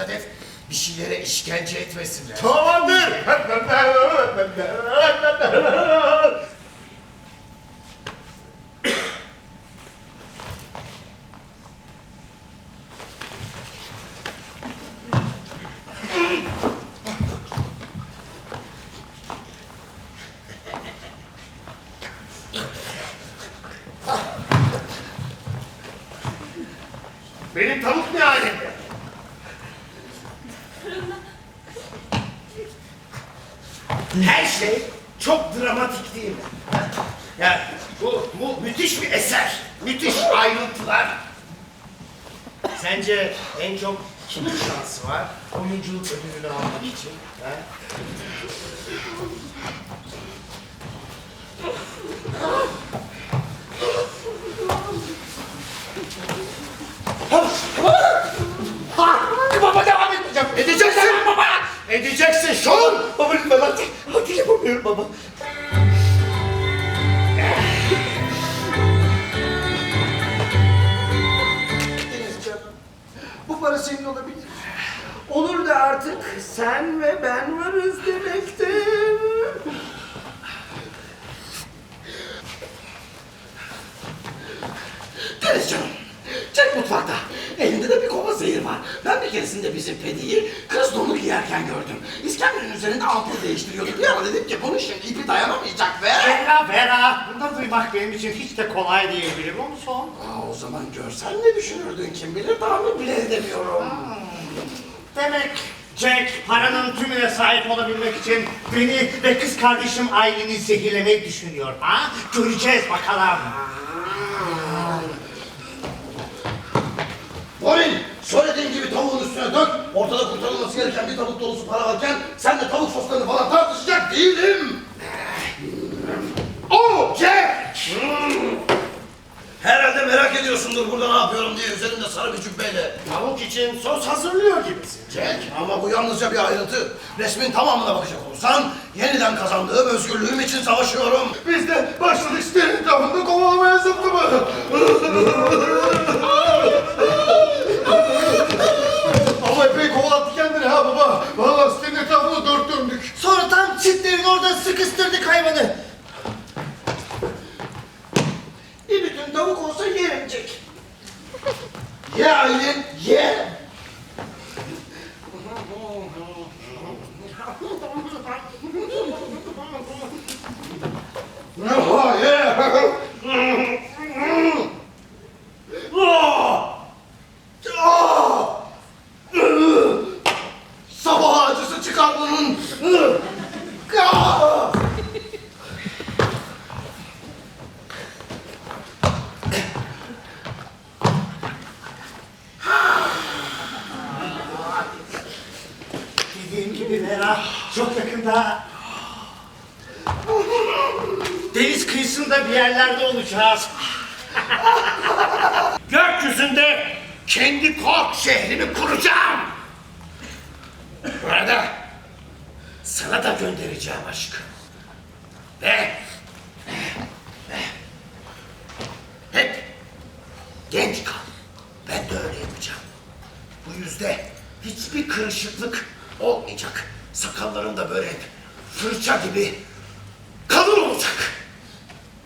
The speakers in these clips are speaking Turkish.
hedef bir şeylere işkence etmesinler. Tamamdır. Benim tavuk ne alemde? Her şey çok dramatik değil mi? Yani bu, bu müthiş bir eser. Müthiş ayrıntılar. Sence en çok kimin şansı var oyunculuk ödülünü almak için? Ha? Edeceksin baba. Edeceksin şov. Baba lütfen yapamıyorum baba. Bu para senin olabilir. Olur da artık sen ve ben varız demektir. Deniz. Çek mutfakta. Elinde de bir kova zehir var. Ben bir keresinde bizim Pedi'yi kız donu giyerken gördüm. İskender'in üzerinde ampul değiştiriyordu. Bir ara dedim ki bunun şimdi ipi dayanamayacak ve... Vera Vera. Bunu duymak benim için hiç de kolay değil biliyor musun? Aa, o zaman görsen ne düşünürdün kim bilir tahmin bile edemiyorum. Demek Jack paranın tümüne sahip olabilmek için beni ve kız kardeşim aileni zehirlemeyi düşünüyor ha? Göreceğiz bakalım. Ortada kurtarılması gereken bir tavuk dolusu para varken sen de tavuk soslarını falan tartışacak değilim. Oh Jack! Herhalde merak ediyorsundur burada ne yapıyorum diye üzerimde sarı bir cübbeyle. Tavuk için sos hazırlıyor gibisin. Jack ama bu yalnızca bir ayrıntı. Resmin tamamına bakacak olursan yeniden kazandığım özgürlüğüm için savaşıyorum. Biz de başladık Yeah, Yeah. No, oh, yeah. Gibi Vera çok yakında deniz kıyısında bir yerlerde olacağız. Gökyüzünde kendi kork şehrimi kuracağım. Burada sana da göndereceğim aşkı. Ve hep genç kal. Ben de öyle yapacağım. Bu yüzde hiçbir kırışıklık olmayacak. Sakalların da böyle fırça gibi kalın olacak.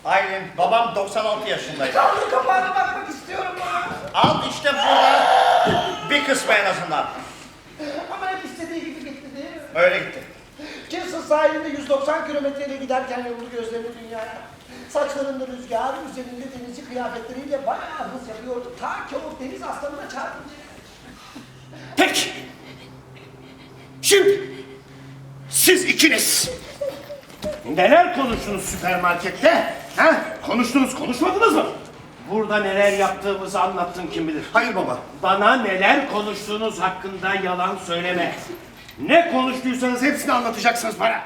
Aylin, babam 96 yaşındaydı. Kaldır kapağına bakmak istiyorum bana. Al işte burada bir kısmı en azından. Ama hep istediği gibi gitti değil mi? Öyle gitti. Jason sahilinde 190 kilometreyle giderken yolunu gözlerini dünyaya. Saçlarında rüzgar, üzerinde denizci kıyafetleriyle bayağı hız yapıyordu. Ta ki o deniz aslanına çarpınca. Peki. Şimdi siz ikiniz neler konuştunuz süpermarkette? Ha? Konuştunuz, konuşmadınız mı? Burada neler yaptığımızı anlattın kim bilir. Hayır baba. Bana neler konuştuğunuz hakkında yalan söyleme. Ne konuştuysanız hepsini anlatacaksınız bana.